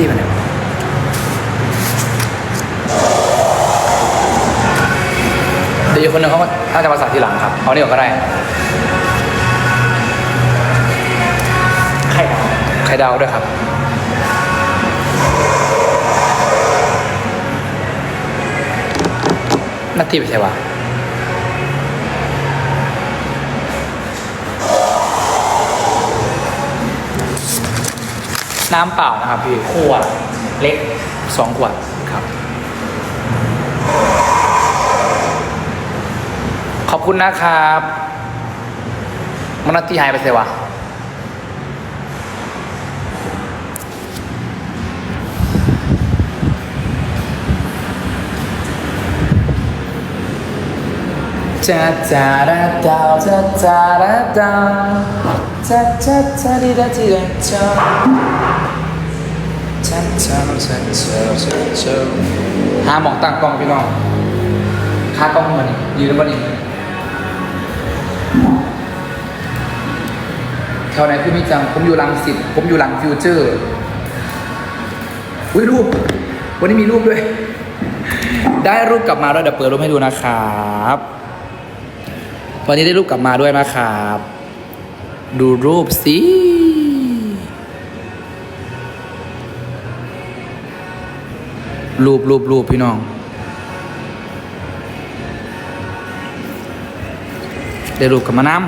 ที่มันเนี่ยเดี๋ยวอีกคนหนึ่งเขาน่าจะมาใส่ทีหลังครับเอานี่ก่อนก็ได้ไข่ดาวไข่ดาวด้วยครับนาทีไปใช่ปะ น้ำเปล่านะครับพี่ขวดเล็กสองขวดครับ ขอบคุณนะครับมันนาทีหายไปเสียวะจ้าจ้าดาดาวจ้าจ้า ดาดาวจ้าดีดาดีดาจ้าชันเช้าชันเช้าชันเช้าหาหมองตั้งกล้องพี่น้องค่ากล้องมันนี่ยืนบนนี่แถวไหนพี่ไม่จังผมอยู่หลังสิบผมอยู่หลังฟิวเจอร์อุ้ยรูป วันนี้มีรูปด้วย ได้รูปกลับมาด้วเดี๋ยวเปิดรูปให้ดูนะครับวันนี้ได้รูปกลับมาด้วยนะครับ ดูรูปสิ รูปรูปรูปพี่น้อง ได้รูปกับมานำ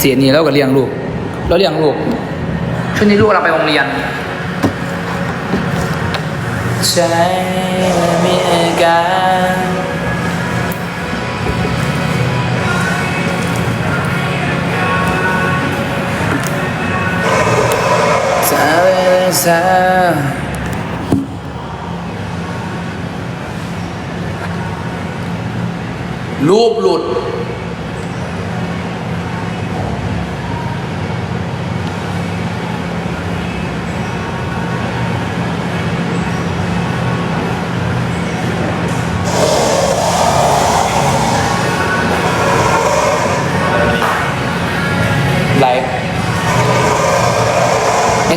เสียนี่แล้วก็เลี้ยงลูก แล้วเลี้ยงลูกช่วงนี้ลูกเราไปโรงเรียน ใช่มีอาการซาเวซารูปหลุด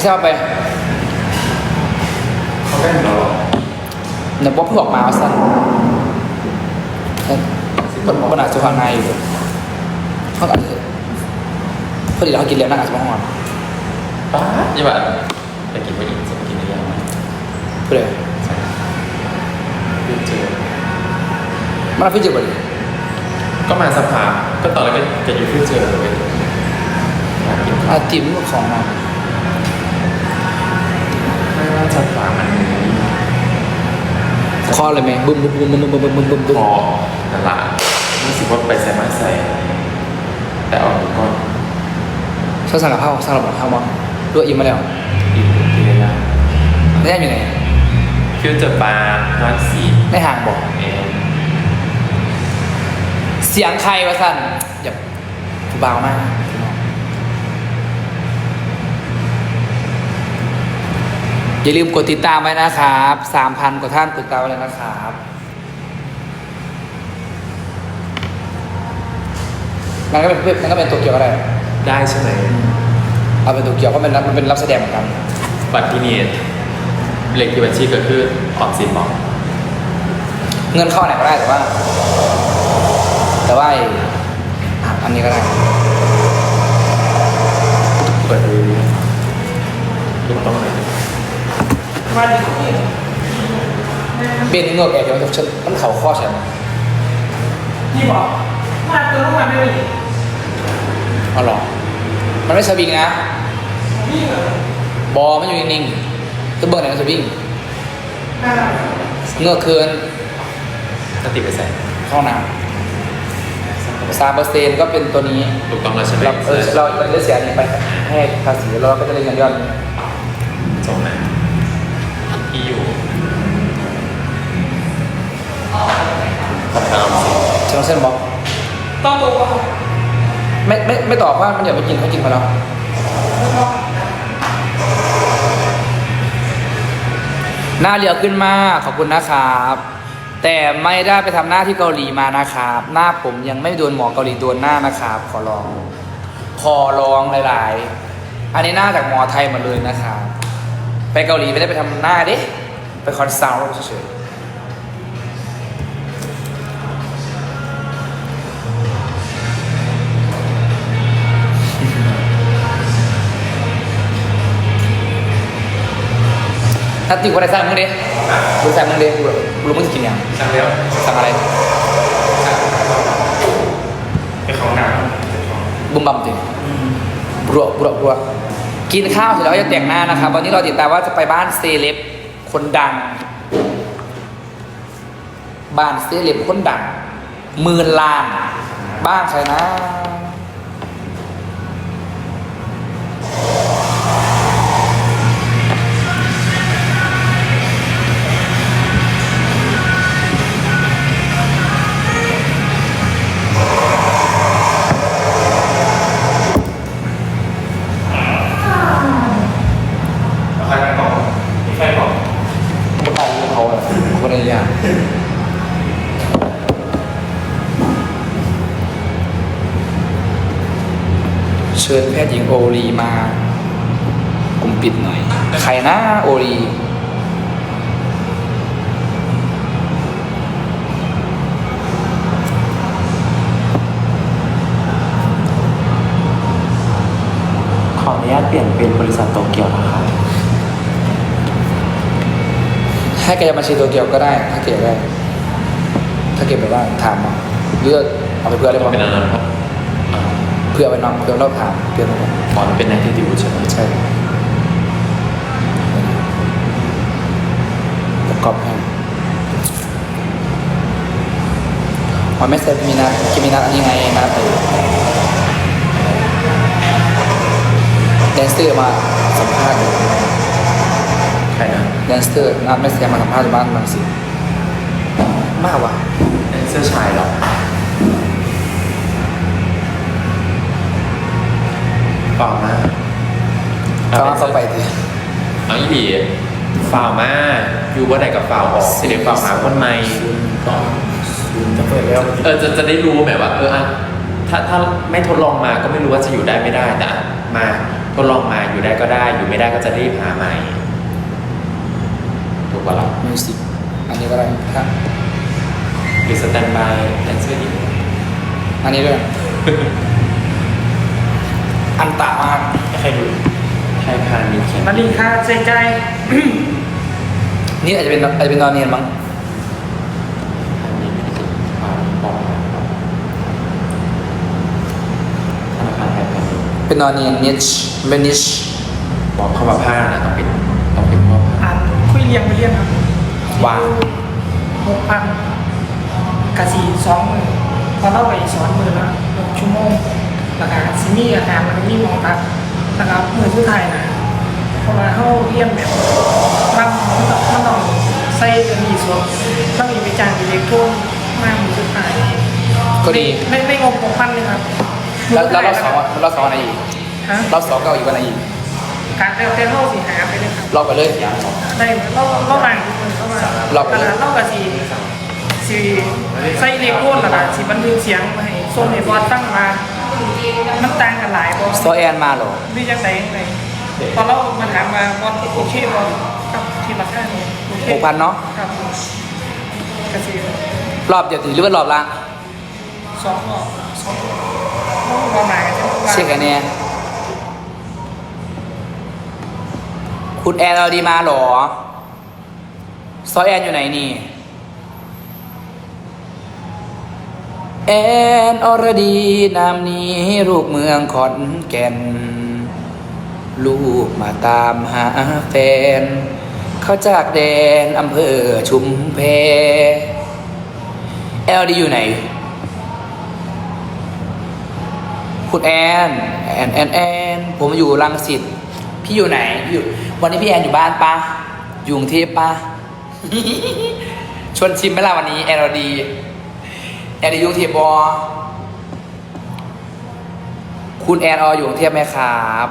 ไม่ทราบไปเขาเป็นเหรอเดี๋ยวป๊อปเพิ่งออกมาสั้นมันมันอาจจะวางในอยู่เขาอาจจะพอดีเรากินเลี้ยงนั่งอาจจะมาห้องป้ายี่บัตไปกินไปอีกจะไปกินได้ยังไงเพื่อเจอมันฟิจิบเลยก็มาสภาก็ตอนแรกก็จะอยู่ที่เจอเลยอยากกินอาติมของมาไม่ว่ามันคอเลยไหมบึ้มบึ้มบึ้มบึ้มบึ้มบึ้มบึ้มบึ้มบึ้พมอตลาดรู้สึกว่าไปใส่มาใส่ แต่เอาดูก่อนชอบสั่งกับข้าวสั่งกับข้าวมั้งด้วยอิ่มมาแล้วอีกทีเลยนะได้อยู่ไหนฟิวเจอร์บาร์ร้านสีได้ห่างบอก เองเสียงใครวะสั่นอย่าเบามาก อย่าลืมกดติดตามไว้นะครับสามพันกว่าท่านกดติดตามไว้เลยนะครับมันก็เป็นมันก็เป็นตัวเกียวก็ได้ได้ใช่ไหมเอาเป็นตัวเกียวเพราะมันรับมันเป็นรับแสดงเหมือนกัน บัตรที่นี่เลขที่บัญชีก็คือออมสินบอกเงินเข้าไหนก็ได้แต่ว่า แต่ว่าไอ้อะอันนี้ก็ได้เปิดดูถูกต้องเลย เป็นเงือกแอบเดี๋ยวฉันมันเข่าข้อฉันพี่บอกว่าตัวลูกมันไม่มีเอาหรอมันไม่สวิงนะพี่เหรอบอมันอยู่นิ่งๆคือเบิร์ไหนมันสวิงน่ารักเงือกคืนถ้าติดไปใส่เข้าน้ำสามเปอร์เซ็นต์ก็เป็นตัวนี้ถูกต้องแล้วใช่ไหมเราเออเราเราจะเสียอันนี้ไปให้ภาษีแล้วเราก็จะได้เงินยอดจงนะที่ ของทางออมสินใช่ไหมเส้นบอกต้องตัวว่าไม่ไม่ไม่ตอบว่ามันอย่าไปกินเขากินมาแล้วหน้าเรียวขึ้นมากขอบคุณนะครับ แต่ไม่ได้ไปทำหน้าที่เกาหลีมานะครับ หน้าผมยังไม่โดนหมอเกาหลีโดนหน้านะครับ ขอร้องขอร้องหลาย ๆ อันนี้หน้าจากหมอไทยหมาเลยนะครับ ไปเกาหลีไม่ได้ไปทำหน้าดิไปคอนซัลท์เฉย ถ้าติวคนใดสั่งมึงดิกูสั่งมึงดิกูกูรู้มึงจะกินยังสั่งแล้วสั่งอะไรไปของน้บุมบัมติบรัวบรัวบรัวกินข้าวเสร็จแล้วจะแต่งหน้านะครับ วันนี้เราติดตามว่าจะไปบ้านเซเลบคนดัง บ้านเซเลบคนดังหมื่นล้าน บ้านใครนะ เชิญแพทย์หญิงโอรีมากลุ่มปิดหน่อย ใครนะโอรีขออนุญาตเปลี่ยนเป็นบริษัทโตเกียวนะครับ ให้แกจะมาชีโตเกียวก็ได้ ถ้าเก็บได้ ถ้าเก็บแบบว่าถามมาเลือกเอาไปเพื่ออะไรมันเป็นบ้างอะไรครับ เพื่อไปน้องเพื่อเราถามเพื่อนเราอ๋อมันเป็นแอคทิวิตี้ใช่ไหมใช่ประกอบให้อ๋อไม่เซ็ตมีนัดกิมีนัดอันนี้ไงนัดไอ้แดนเซอร์มาสัมภาษณ์อยู่ใครนะแดนเซอร์นัดไม่เซ็ตมาสัมภาษณ์อยู่บ้านบางสิม เขาว่าเขาไปดิเอาอีดีฝ่าวมาอยู่ว่าไหนกับฝ่าวออกสิเด็กฝ่าวหาคนใหม่จะเปิดแล้วเออจะจะได้รู้แบบว่าเอออะถ้าถ้าไม่ทดลองมาก็ไม่รู้ว่าจะอยู่ได้ไม่ได้แต่อะมาทดลองมาอยู่ได้ก็ได้ อยู่ไม่ได้ก็จะรีบหาใหม่ถูกปะล่ะมิวสิกอันนี้ก็ได้ฮะหรือสแตนบายแดนเซอร์ดีอันนี้ด้วย อันตามากใครดู ใครพามีแค่มาดีค่ะใจใจ นี่อาจจะเป็นอาจจะเป็นนอนเนียนมั้งอันนี้ไม่ได้เก็บความบอกธนาคารไทยพาณิชย์เป็นนอนเนียนนิชเป็นนิชบอกเข้ามาผ้านะต้องเป็นต้องเป็นพ่อผ้าอ่านคุยเรียงไปเรียงครับวางหกพันกะสีสองหมื่นพอเล่าไปสอนมือละหกชั่วโมงแล้วก็ซิมี่อาหารมันก็มีหมองตัด นะครับมือสุดท้ายนะเพราะว่าเขาเรียนแบบมันมันต้องมันต้องใส่จะมีส่วนต้องมีวิจารณ์อิเล็กโทรนมากมือสุดท้ายก็ดีไม่ไม่งบหกพันเลยครับแล้วแล้วเราสองเราสองอะไรอีกฮะเราสองก็เอาอีกวันไหนอีกการเต้นเต้นเล่าสีหาไปเลยครับเราไปเลยได้เล่าเล่าบางคนเข้ามาเราไปขเลยนาดเล่ากับสีสีใส่เล็กโคนละค่ะสีบันทึกเสียงมาให้ส้มในบอสตั้งมา มันต่างกันหลายบอสซอแอนมาเหรอนี่จังไดจังไดตอนเรามาถามมาบอสโอเคบอสกับที่ราคาเนี่ยโอเคหกพันเนาะครับกระสีรอบเดียวหรือว่ารอบละสองรอบสองรอบประมาณกันเช็คกันเนี่ยคุณแอนเราดีมาเหรอซอแอนอยู่ไหนนี่ แอนอรดีนามนี้ลูกเมืองขอนแก่น ลูกมาตามหาแฟน เขาจากแดนอำเภอชุมแพแอลดีอยู่ไหน คุณแอนแอนแอนแอนผมอยู่รังสิตพี่อยู่ไหนอยู่ วันนี้พี่แอนอยู่บ้านปะอยู่กรุงเทพปะชวนชิมไหมล่ะวันนี้แอนเราดี แอนดีอยู่กรุงเทพบอคุณแอนอออยู่กรุงเทพไหมครับ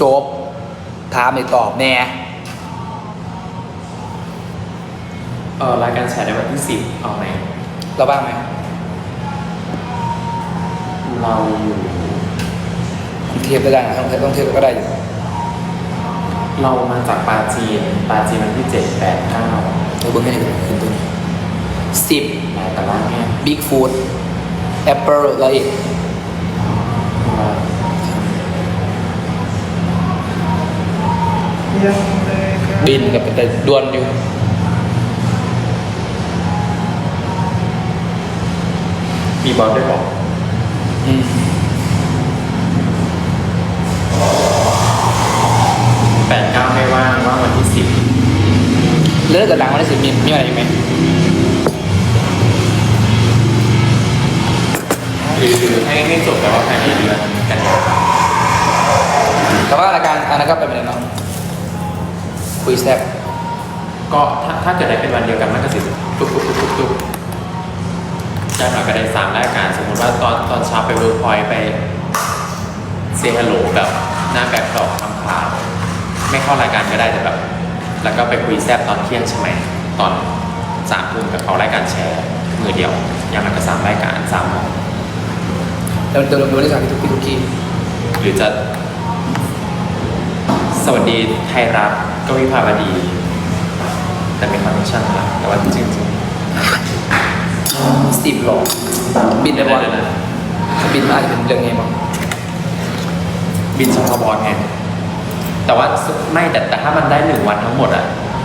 จบ ถามไม่ตอบแน่เออรายการฉายในวันที่สิบเอาไหมเราบ้างไหมเราอยู่เทียบก็ได้นะต้องเทียบต้องเทียบก็ได้อยู่เรามาจากปาจีนปาจีนวันที่เจ็ดแปดเก้าเราเบิ้งให้ดีขึ้นตัวนี้ สิบหลายตารางแง่บิ๊กฟูดแอปเปิลแล้วอีกยังเลยครับบินกับแต่ดวนอยู่มีบอลด้วยบอกอืมแปดเก้าไม่ว่างว่างวันที่สิบเลิกกับหลังวันที่สิบมีมีอะไรอีกไหม หรือหรือให้ให้จบแต่ว่าภายในเดือนกันยาแต่ว่ารายการอันนั้นก็เป็นไปเลยเนาะคุยแซ่บก็ถ้าถ้าเกิดได้เป็นวันเดียวกันมันก็สิตุ๊บตุ๊บตุ๊บตุ๊บตุ๊บได้หน่อยก็ได้สามรายการสมมติว่าตอนตอนเช้าไปเวิร์กพอยต์ไปเซฮัลโหลแบบหน้าแบบตอบคำถาไม่เข้ารายการก็ได้แต่แบบ แล้วก็ไปคุยแซบตอนเที่ยงใช่ไหมตอนสามทุ่มกับเขารายการแชร์มือเดียว อย่างนั้นก็สามรายการสามโมง แล้วเดิมๆวันที่สามพี่ทุกพี่ทุกกี้หรือจะ สวัสดีไทยรัฐก็วิภาวดี แต่เป็นคอนเนคชั่นละแต่ว่าจริงๆสิบหลอกบินได้บอลเดี๋ยวนะถ้าบินมันอาจจะเป็นเรื่องไงบ้างบินเฉพาะบอลไงแต่ว่าไม่แต่แต่ถ้ามันได้หนึ่งวันทั้งหมดอะ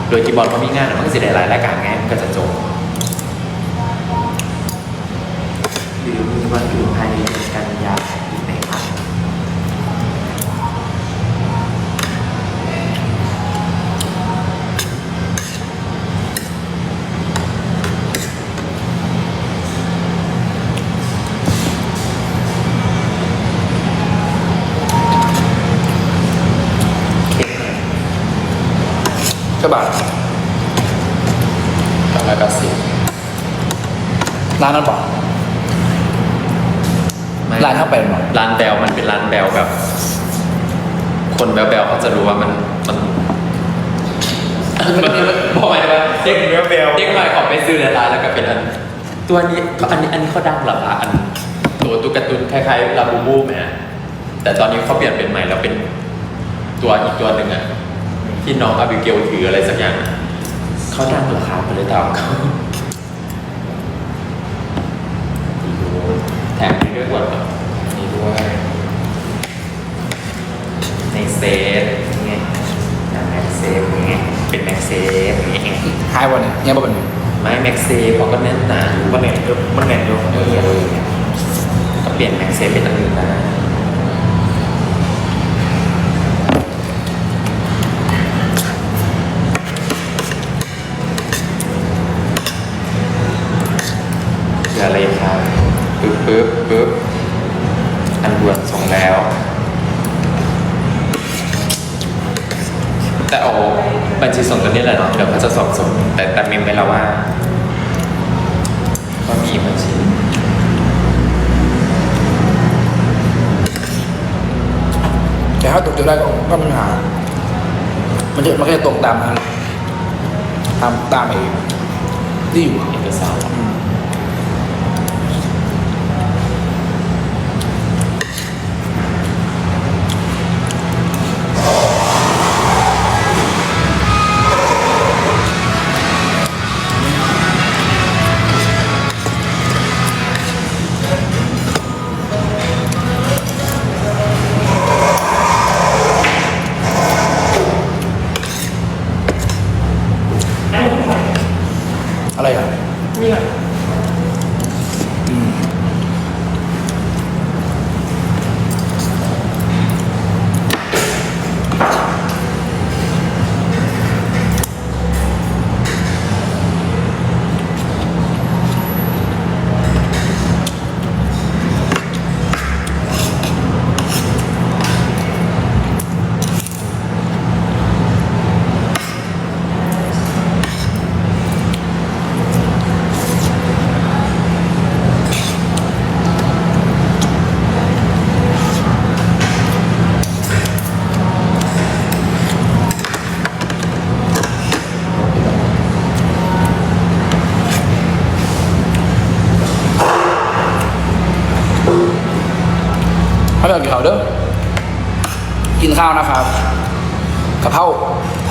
โดยที่บอลเขามีงานอะมันก็จะได้หลายรายการไงมันก็จะจบหรือมีวันหยุดภายใน บาทก็แล้วก็สิบร้านนั้นบอกไม่ร้านเข้าไปหรอร้านแบลมันเป็นร้านแบลแบบ คนแบลแบลเขาจะรู้ว่ามันมันมันบอกไปว่าเด็กแบลแบลเด็กหน่อยขอไปซื้อในร้านแล้วก็เป็นอัน ตัวนี้ก็อันนี้อันนี้เขาดังเหรอคะอันตัวตุ๊กตาตุนคล้ายๆลาบูบูไหมฮะแต่ตอนนี้เขาเปลี่ยนเป็นใหม่แล้วเป็นตัวอีกตัวหนึ่งอะ ที่น้องอาบิเกลถืออะไรสักอย่างอะเขาดังเหรอคะไปเลยตามเขาดูแถมนี้ด้วยขวดแบบนี้ด้วย ในเซฟไงแม็กเซฟไงเป็นแม็กเซฟนี่ไงหายวันเนี่ยยังบ่เป็นไม่แม็กเซฟเขาก็แน่นหนาอยู่มันแหน่งยกมันแหน่งยกเออก็เปลี่ยนแม็กเซฟเป็นอันอื่นได้ บัญชีส่งตัวนี้แหละเนาะเดี๋ยวเขาจะสอบส่งแต่แต่มมไปแล้วว่าก็มีบัญชีแต่ถ้าตกจุดได้ก็ก็มีปัญหา มันจะมันก็จะตรงตามนั้นตามตามไอ้ที่อยู่เอกสาระไรอะมีอะไร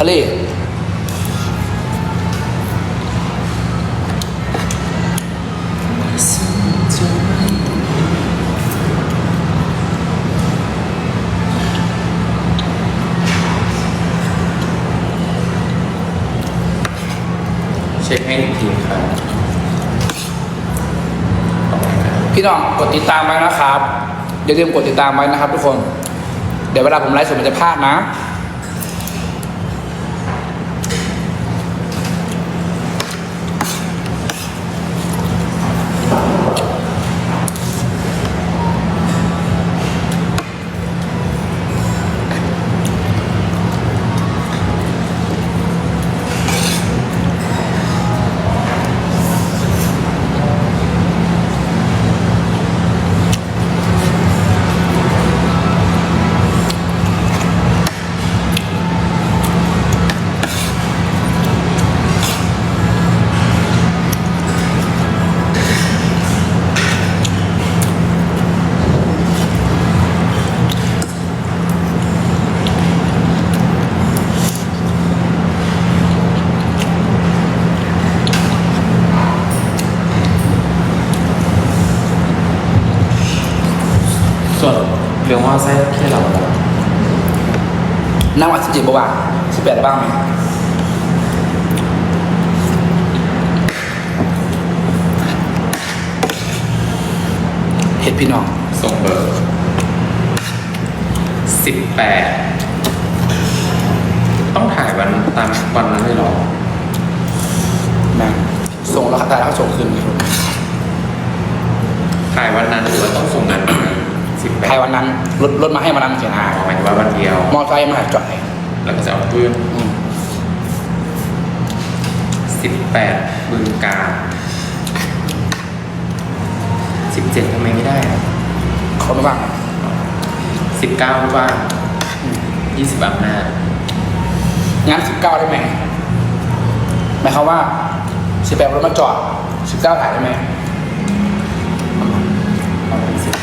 ะเล เช็คให้อีกทีครับพี่น้องกดติดตามไว้นะครับอย่าลืมกดติดตามไว้นะครับทุกคน เดี๋ยวเวลาผมไลฟ์สดมันจะพลาดนะ นั่งวันสิบเจ็ดบ้างสิบแปดบ้างไหมเห็ดพี่น้องส่งเบอร์สิบแปดต้องถ่ายวันตามวันนั้นเลยเหรอแม่งส่งแล้วครับแต่แล้วก็ส่งคืนไงถ่ายวันนั้นหรือว่าต้องส่งนั้น สิบแปดใครวันนั้นรถรถมาให้มานั่งเขียนอาหมายถึงว่าวันเดียว มอไซค์มาจอดให้แล้วก็จะเอาปืนอืมสิบแปดบึงการสิบเจ็ดทำไมไม่ได้เขาไม่ว่างสิบเก้าว่างยี่สิบอำนาจงั้นสิบเก้าได้ไหมหมายความว่าสิบแปดรถมาจอดสิบเก้าถ่ายได้ไหม เอาเป็นสิบ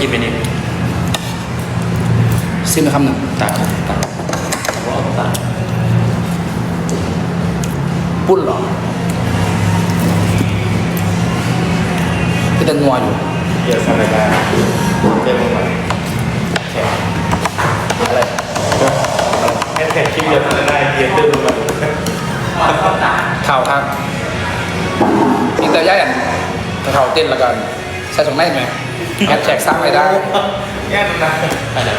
กินไปเนี่ยซิมไปคำหนึ่งตักตักว่าเอาตักปุ้นเหรอเป็นตันัวอยู่เดี๋ยวสัปดาห์เจอกันใหม่แข่อะไรแค่แข่คลิปเดียวสัปดาห์เดียวตื้อมาข่าวครับนี่แต่ย่าอย่างเข่าเต้นแล้วกันใช้ส่งได้ไหม แฮชแท็กสร้างรายได้แย่นะไปไหน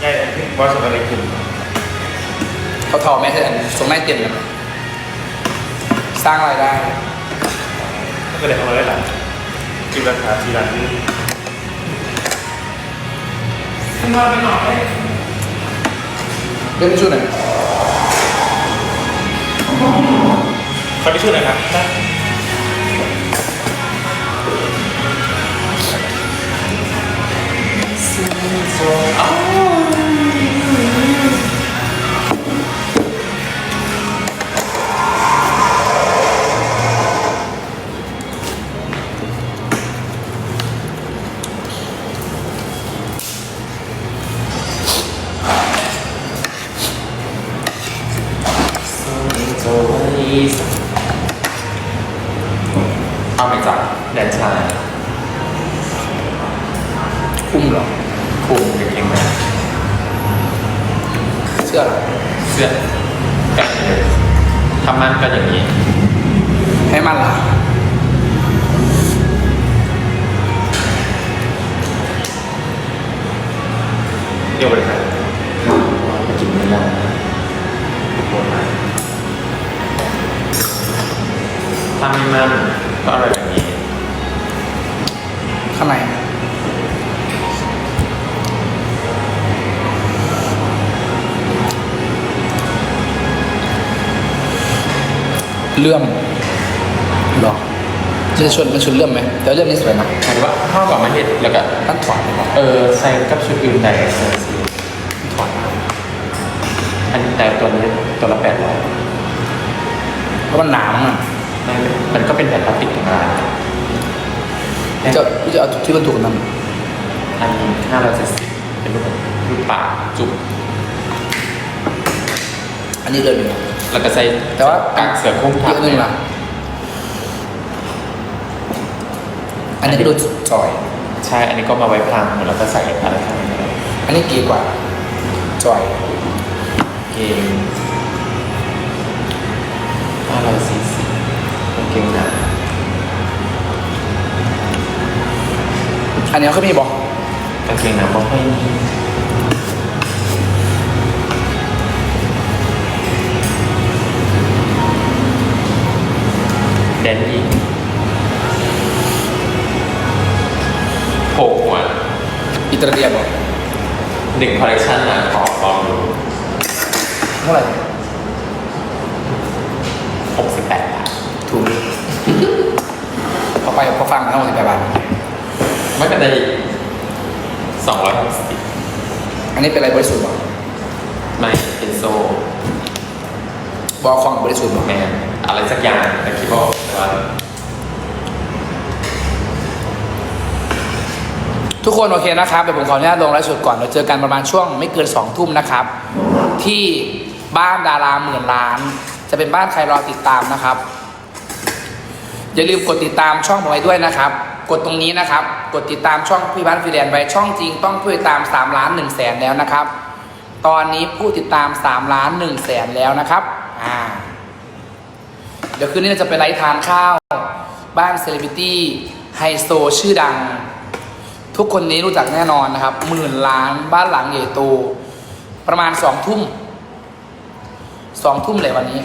แย่ว่าสอะไรขึ้นเขาทอแม่เธอส่งได้เต้นกันไหมสร้างรายได้ก็เลยทำอะไรหลังกินราคาทีหลังนี่ขึ้นมาไปหน่อยเรื่องชื่อหน่อยขอที่ชื่อหน่อยครับ เอ เลื่อมหรอจะชวนมันชวนเลื่อมไหมแต่ว่าเลื่อมนี่สวยนะหมายถึงว่าข้าวกับมะเห็ดแล้วก็ตั้งถอดไปก่อนเออใส่กับชุดอื่นได้ใส่สีถอดมาอันแต่ตัวนี้ตัวละแปดร้อยเพราะมันหนามั้งอะมันก็เป็นแผ่นพลาสติกธรรมดาจะจะเอาที่มันถูกนั่นอันนี้ห้าร้อยเจ็ดสิบเป็นรูปรูปปากจุบอันนี้เลื่อมอยู่นะ แล้วก็ใส่แต่ว่ากากเสือโคร่งอีทักบอันหนึงล่ะอันนี้ก็ดูจอย ใช่ อันนี้ก็มาไว้พลางแล้วก็ใส่อะไรข้างในได้อันนี้เก๋กว่าจอยเกงห้าร้อยสี่สิบเป็นเกงหนาอันนี้เขามีบอกกางเกงหนาเพราะให้แดนอีกโผล่หัวอิตาเลียนบอกหนึ่งคอลเลคชันนะขอลองดูเท่าไหร่หกสิบแปดบาทถูกพอไปพอฟังทั้งหมดสิบแปดบาทไม่เป็นไรสองร้อยหกสิบอันนี้เป็นอะไรบริสุทธิ์บอกไม่เป็นโซบอคองบริสุทธิ์บอกแมนอะไรสักอย่างแต่คิดว่าแต่ว่า ทุกคนโอเคนะครับเดี๋ยวผมขออนุญาตลงไลฟ์สดก่อนเราเจอกันประมาณช่วงไม่เกินสองทุ่มนะครับ ที่บ้านดาราหมื่นล้าน จะเป็นบ้านใครรอติดตามนะครับ อย่าลืมกดติดตามช่องผมไว้ด้วยนะครับ กดตรงนี้นะครับ กดติดตามช่องพี่บ้านฟรีแลนไว้ช่องจริงต้องผู้ติดตาม3ล้าน1แสนแล้วนะครับ ตอนนี้ผู้ติดตาม3ล้าน1แสนแล้วนะครับ อ่า ดี๋ยวคืนนี้เราจะไปไลฟ์ทานข้าว บ้านเซเลบริตี้ไฮโซชื่อดัง ทุกคนนี้รู้จักแน่นอนนะครับหมื่นล้านบ้านหลังใหญ่โตประมาณสองทุ่มสองทุ่มเลยวันนี้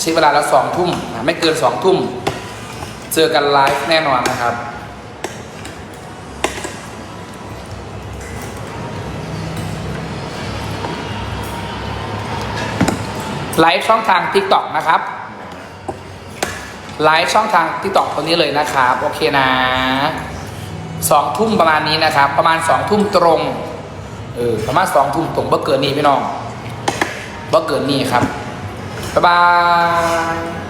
ใช้เวลาแล้วสองทุ่มไม่เกินสองทุ่ม เจอกันไลฟ์แน่นอนนะครับไลฟ์ช่องทาง TikTok นะครับ ไลฟ์ช่องทางที่ตอกตัวนี้เลยนะครับ โอเคนะสองทุ่มประมาณนี้นะครับ ประมาณสองทุ่มตรงเออประมาณสองทุ่มตรงบ่เกินนี่พี่น้องบ่เกินนี่ครับบ๊ายบาย